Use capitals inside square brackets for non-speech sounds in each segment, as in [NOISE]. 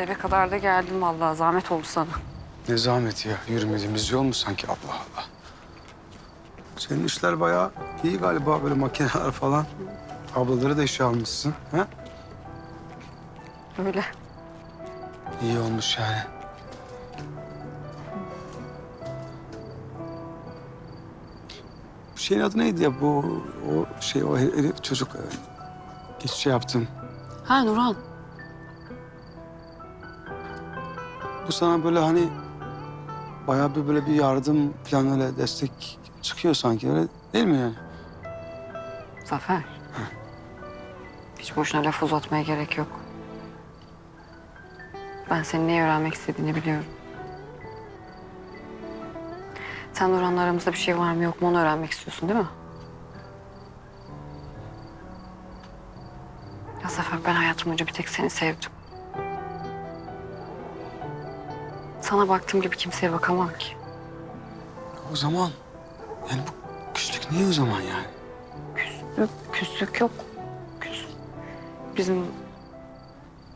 Eve kadar da geldim vallahi. Zahmet oldu sana. Ne zahmeti ya. Yürümediğimiz yol mu sanki Allah Allah. Senin işler bayağı iyi galiba böyle makineler falan. Ablaları da işe almışsın. Ha? Öyle. İyi olmuş yani. Bu şeyin adı neydi ya bu o şey o herif çocuk e, geç şey yaptım. Ha Nurhan. Bu sana böyle hani bayağı bir böyle bir yardım falan öyle destek çıkıyor sanki öyle değil mi yani? Zafer. Hiç boşuna laf uzatmaya gerek yok. Ben senin neyi öğrenmek istediğini biliyorum. Sen Nurhan'la aramızda bir şey var mı yok mu onu öğrenmek istiyorsun değil mi? Ya Zafer ben hayatım boyunca bir tek seni sevdim. Sana baktığım gibi kimseye bakamam ki. O zaman yani bu küslük niye o zaman yani? Yok, küslük yok. Küs. Bizim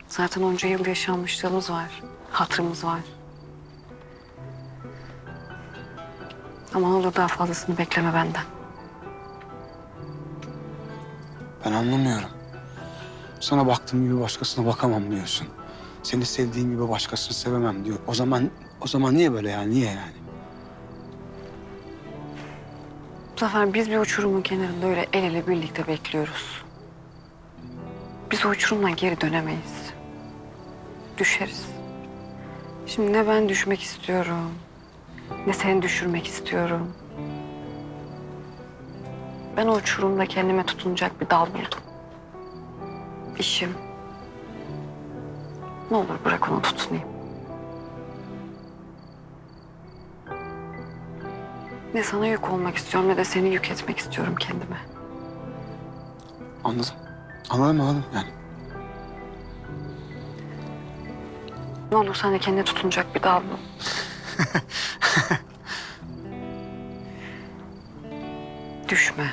zaten onca yıl yaşanmışlığımız var. Hatırımız var. Ama ne olur daha fazlasını bekleme benden. Ben anlamıyorum. Sana baktığım gibi başkasına bakamam diyorsun. Seni sevdiğim gibi başkasını sevemem diyor. O zaman o zaman niye böyle yani? Niye yani? Zafer biz bir uçurumun kenarında öyle el ele birlikte bekliyoruz. Biz o uçurumdan geri dönemeyiz. Düşeriz. Şimdi ne ben düşmek istiyorum, ne seni düşürmek istiyorum. Ben o uçurumda kendime tutunacak bir dal buldum. İşim. Ne olur bırak onu tutunayım. Ne sana yük olmak istiyorum ne de seni yük etmek istiyorum kendime. Anladım. Anladım anladım yani. Ne olur sen de kendine tutunacak bir dal bul. [LAUGHS] Düşme.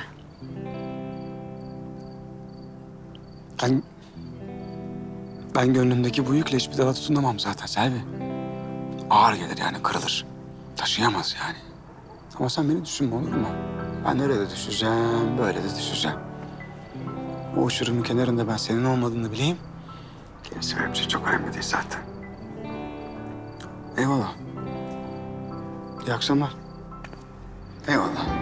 Ben ben gönlümdeki bu yükle hiçbir daha tutunamam zaten Selvi. Ağır gelir yani kırılır. Taşıyamaz yani. Ama sen beni düşünme olur mu? Ben nerede düşeceğim, böyle de düşeceğim. O uçurumun kenarında ben senin olmadığını bileyim. Gerisi benim için çok önemli değil zaten. Eyvallah. İyi akşamlar. Eyvallah.